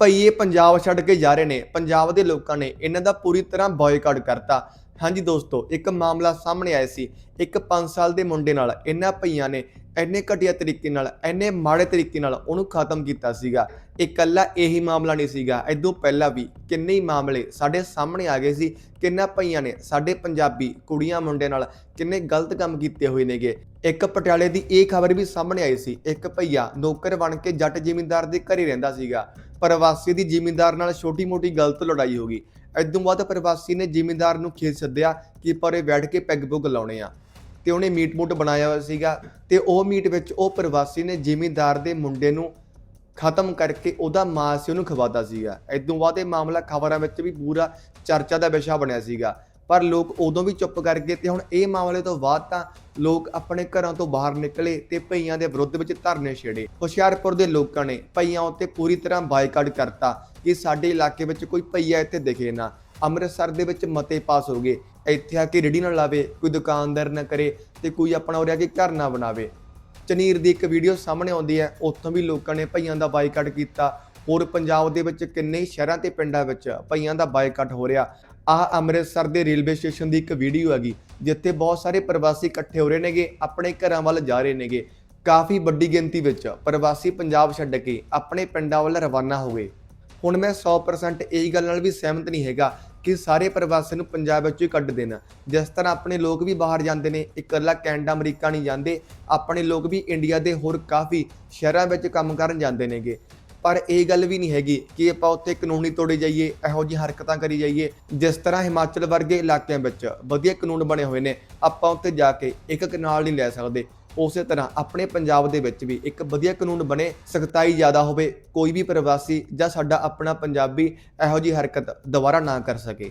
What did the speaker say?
ਭਈਏ ਪੰਜਾਬ ਛੱਡ ਕੇ ਜਾ ਰਹੇ ਨੇ, ਪੰਜਾਬ ਦੇ ਲੋਕਾਂ ਨੇ ਇਹਨਾਂ ਦਾ ਪੂਰੀ ਤਰ੍ਹਾਂ ਬਾਇਕਾਟ ਕਰਤਾ। ਹਾਂਜੀ ਦੋਸਤੋ, ਇੱਕ ਮਾਮਲਾ ਸਾਹਮਣੇ ਆਇਆ ਸੀ, ਇੱਕ 5 ਸਾਲ ਦੇ ਮੁੰਡੇ ਨਾਲ, ਇਹਨਾਂ ਭਈਆਂ ਨੇ ਇੰਨੇ ਘਟੀਆ ਤਰੀਕੇ ਨਾਲ, ਇੰਨੇ ਮਾੜੇ ਤਰੀਕੇ ਨਾਲ ਉਹਨੂੰ ਖਤਮ ਕੀਤਾ ਸੀਗਾ। ਇਕੱਲਾ ਇਹੀ ਮਾਮਲਾ ਨਹੀਂ ਸੀਗਾ ਇਦੋਂ ਪਹਿਲਾਂ ਵੀ ਕਿੰਨੇ ਹੀ ਮਾਮਲੇ ਸਾਡੇ ਸਾਹਮਣੇ ਆ ਗਏ ਸੀ, ਕਿੰਨਾ ਭਈਆਂ ਨੇ ਸਾਡੇ ਪੰਜਾਬੀ ਕੁੜੀਆਂ ਮੁੰਡੇ ਨਾਲ ਕਿੰਨੇ ਗਲਤ ਕੰਮ ਕੀਤੇ ਹੋਏ ਨੇਗੇ। ਇੱਕ ਪਟਿਆਲੇ ਦੀ ਇਹ ਖਬਰ ਵੀ ਸਾਹਮਣੇ ਆਈ ਸੀ, ਇੱਕ ਭਈਆ ਨੌਕਰ ਬਣ ਕੇ ਜੱਟ ਜ਼ਿਮੀਂਦਾਰ ਦੇ ਘਰੇ ਰਹਿੰਦਾ ਸੀਗਾ। ਪ੍ਰਵਾਸੀ ਦੀ ਜ਼ਿਮੀਂਦਾਰ ਨਾਲ ਛੋਟੀ-ਮੋਟੀ ਗਲਤ ਲੜਾਈ ਹੋ ਗਈ। ਇਦੋਂ ਬਾਅਦ ਪ੍ਰਵਾਸੀ ਨੇ ਜ਼ਿਮੀਂਦਾਰ ਨੂੰ ਖੇਤ ਸੱਦਿਆ ਕਿ ਪਰੇ ਬੈਠ ਕੇ ਪੈਗ ਪੁੱਗ ਲਾਉਣੇ ਆ। ਤੇ ਉਹਨੇ ਮੀਟ ਮੂਟ ਬਣਾਇਆ ਹੋਇਆ ਸੀਗਾ ਤੇ ਉਹ ਮੀਟ ਵਿੱਚ ਉਹ ਪ੍ਰਵਾਸੀ ਨੇ ਜ਼ਿਮੀਂਦਾਰ ਦੇ ਮੁੰਡੇ ਨੂੰ ਖਤਮ ਕਰਕੇ ਉਹਦਾ ਮਾਸ ਉਹਨੂੰ ਖਵਾਦਾ ਸੀਗਾ। ਇਦੋਂ ਬਾਅਦ ਇਹ ਮਾਮਲਾ ਖਬਰਾਂ ਵਿੱਚ ਵੀ ਪੂਰਾ ਚਰਚਾ ਦਾ ਵਿਸ਼ਾ ਬਣਿਆ ਸੀਗਾ। ਪਰ ਲੋਕ ਉਦੋਂ ਵੀ ਚੁੱਪ ਕਰ ਗਏ ਤੇ ਹੁਣ ਇਹ ਮਾਮਲੇ ਤੋਂ ਬਾਅਦ ਤਾਂ ਲੋਕ ਆਪਣੇ ਘਰਾਂ ਤੋਂ ਬਾਹਰ ਨਿਕਲੇ ਤੇ ਭਈਆਂ ਦੇ ਵਿਰੁੱਧ ਵਿੱਚ ਧਰਨੇ ਛੇੜੇ। ਹੁਸ਼ਿਆਰਪੁਰ ਦੇ ਲੋਕਾਂ ਨੇ ਭਈਆਂ ਉੱਤੇ ਪੂਰੀ ਤਰ੍ਹਾਂ ਬਾਈਕਾਟ ਕਰਤਾ। ਕਿ ਸਾਡੇ ਇਲਾਕੇ ਵਿੱਚ ਕੋਈ ਭਈਆ ਇੱਥੇ ਦਿਖੇ ਨਾ। ਅੰਮ੍ਰਿਤਸਰ ਦੇ ਵਿੱਚ ਮਤੇ ਪਾਸ ਹੋ ਗਏ। ਇੱਥੇ ਆ ਕੇ ਰੇੜੀ ਨਾ ਲਾਵੇ, ਕੋਈ ਦੁਕਾਨਦਾਰ ਨਾ ਕਰੇ ਤੇ ਕੋਈ ਆਪਣਾ ਉਰੇ ਆ ਕੇ ਘਰ ਨਾ ਬਣਾਵੇ। ਚਨੀਰ ਦੀ ਇੱਕ ਵੀਡੀਓ ਸਾਹਮਣੇ ਆਉਂਦੀ ਹੈ, ਉੱਥੋਂ ਵੀ ਲੋਕਾਂ ਨੇ ਭਈਆਂ ਦਾ ਬਾਈਕਾਟ ਕੀਤਾ। ਹੋਰ ਪੰਜਾਬ ਦੇ ਵਿੱਚ ਕਿੰਨੇ ਸ਼ਹਿਰਾਂ ਤੇ ਪਿੰਡਾਂ ਵਿੱਚ ਭਈਆਂ ਦਾ ਬਾਈਕਾਟ ਹੋ ਰਿਹਾ। ਆਹ ਅੰਮ੍ਰਿਤਸਰ ਦੇ ਰੇਲਵੇ ਸਟੇਸ਼ਨ ਦੀ ਇੱਕ ਵੀਡੀਓ ਹੈਗੀ, ਜਿੱਥੇ ਬਹੁਤ ਸਾਰੇ ਪ੍ਰਵਾਸੀ ਇਕੱਠੇ ਹੋ ਰਹੇ ਨੇਗੇ, ਆਪਣੇ ਘਰਾਂ ਵੱਲ ਜਾ ਰਹੇ ਨੇਗੇ। ਕਾਫੀ ਵੱਡੀ ਗਿਣਤੀ ਵਿੱਚ ਪ੍ਰਵਾਸੀ ਪੰਜਾਬ ਛੱਡ ਕੇ ਆਪਣੇ ਪਿੰਡਾਂ ਵੱਲ ਰਵਾਨਾ ਹੋ ਗਏ। ਹੁਣ ਮੈਂ 100% ਇਹ ਗੱਲ ਨਾਲ ਵੀ ਸਹਿਮਤ ਨਹੀਂ ਹੈਗਾ ਕਿ ਸਾਰੇ ਪ੍ਰਵਾਸੀ ਨੂੰ ਪੰਜਾਬ ਵਿੱਚੋਂ ਹੀ ਕੱਢ ਦੇਣਾ। ਜਿਸ ਤਰ੍ਹਾਂ ਆਪਣੇ ਲੋਕ ਵੀ ਬਾਹਰ ਜਾਂਦੇ ਨੇ, ਇਕੱਲਾ ਕੈਨੇਡਾ, ਅਮਰੀਕਾ ਨਹੀਂ ਜਾਂਦੇ, ਆਪਣੇ ਲੋਕ ਵੀ ਇੰਡੀਆ ਦੇ ਹੋਰ ਕਾਫੀ ਸ਼ਹਿਰਾਂ ਵਿੱਚ ਕੰਮ ਕਰਨ ਜਾਂਦੇ ਨੇਗੇ। ਪਰ ਇਹ ਗੱਲ ਵੀ ਨਹੀਂ ਹੈਗੀ ਕਿ ਆਪਾਂ ਉੱਥੇ ਕਾਨੂੰਨੀ ਤੋੜੇ ਜਾਈਏ, ਇਹੋ ਜਿਹੀ ਹਰਕਤਾਂ ਕਰੀ ਜਾਈਏ। ਜਿਸ ਤਰ੍ਹਾਂ ਹਿਮਾਚਲ ਵਰਗੇ ਇਲਾਕਿਆਂ ਵਿੱਚ ਵਧੀਆ ਕਾਨੂੰਨ ਬਣੇ ਹੋਏ ਨੇ, ਆਪਾਂ ਉੱਥੇ ਜਾ ਕੇ ਇੱਕ ਕਨਾਲ ਨਹੀਂ ਲੈ ਸਕਦੇ। ਉਸੇ ਤਰ੍ਹਾਂ ਆਪਣੇ ਪੰਜਾਬ ਦੇ ਵਿੱਚ ਵੀ ਇੱਕ ਵਧੀਆ ਕਾਨੂੰਨ ਬਣੇ, ਸਖਤਾਈ ਜ਼ਿਆਦਾ ਹੋਵੇ, ਕੋਈ ਵੀ ਪ੍ਰਵਾਸੀ ਜਾਂ ਸਾਡਾ ਆਪਣਾ ਪੰਜਾਬੀ ਇਹੋ ਜਿਹੀ ਹਰਕਤ ਦੁਬਾਰਾ ਨਾ ਕਰ ਸਕੇ।